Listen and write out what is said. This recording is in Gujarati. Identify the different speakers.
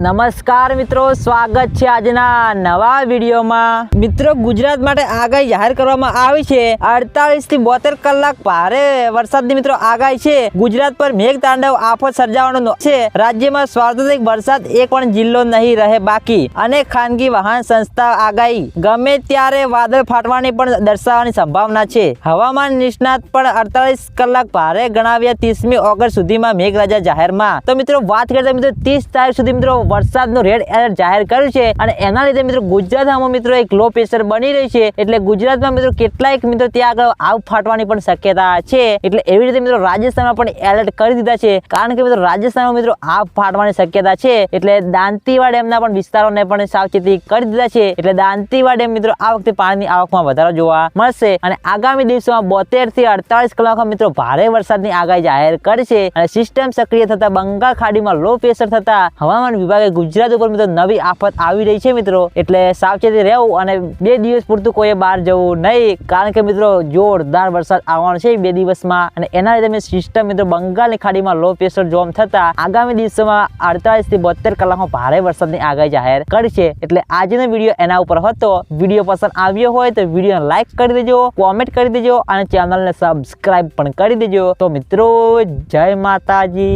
Speaker 1: નમસ્કાર મિત્રો, સ્વાગત છે આજના નવા વિડીયોમાં. મિત્રો, ગુજરાત માટે આગાહી જાહેર કરવામાં આવી છે. અડતાલીસથી બોતેર કલાક ભારે વરસાદની મિત્રો આગાહી છે. ગુજરાત પર મેઘ તાંડવ આફત સર્જાવાનો છે. રાજ્યમાં સ્વાર્થિક વરસાદ એક પણ જિલ્લો નહીં રહે બાકી. અને ખાનગી વાહન સંસ્થા આગાહી. ગમે ત્યારે વાદળ ફાટવાની પણ દર્શાવવાની સંભાવના છે. હવામાન નિષ્ણાત પણ અડતાલીસ કલાક ભારે ગણાવ્યા ત્રીસમી ઓગસ્ટ સુધીમાં મેઘરાજા જાહેરમાં. તો મિત્રો, વાત કરીએ તો મિત્રો, ત્રીસ તારીખ સુધી મિત્રો વરસાદનું રેડ એલર્ટ જાહેર કર્યું છે અને એના લીધે મિત્રો ગુજરાતમાં મિત્રો એક લો પ્રેશર બની રહી છે. એટલે ગુજરાતમાં મિત્રો કેટલાક મિત્રો ત્યાં આગળ આવ ફાટવાની પણ શક્યતા છે. એટલે એવી રીતે મિત્રો રાજસ્થાનમાં પણ એલર્ટ કરી દીધા છે. કારણ કે મિત્રો રાજસ્થાનમાં મિત્રો આવ ફાટવાની શક્યતા છે. એટલે દાંતીવા ડેમના પણ વિસ્તારોને પણ સાવચેતી કરી દીધા છે. એટલે દાંતીવા ડેમ મિત્રો આ વખતે પાણીની આવકમાં વધારો જોવા મળશે. અને આગામી દિવસોમાં બોતેરથી અડતાલીસ કલાકમાં મિત્રો ભારે વરસાદની આગાહી જાહેર કરી છે. અને સિસ્ટમ સક્રિય થતા બંગાળ ખાડીમાં લો પ્રેશર થતા હવામાન વિભાગે ગુજરાત ઉપર મિત્રો નવી આફત આવી રહી છે મિત્રો. એટલે સાવચેતી રહેવું અને બે દિવસ પૂરતું કોઈએ બહાર જવું નહીં. કારણ કે મિત્રો જોરદાર વરસાદ આવવાનો છે બે દિવસમાં. અને એના લીધે સિસ્ટમ મિત્રો બંગાળની ખાડીમાં લો પ્રેશર જોમ થતા આગામી દિવસોમાં અડતાલીસથી બોતેર કલાકમાં ભારે વરસાદની આગાહી જાહેર કરી છે એટલે આજનો વીડિયો એના ઉપર હતો. વીડિયો પસંદ આવ્યો હોય તો વીડિયો લાઈક કરી દેજો કોમેન્ટ કરી દેજો અને ચેનલને સબસ્ક્રાઈબ પણ કરી દેજો. તો મિત્રો, જય માતાજી.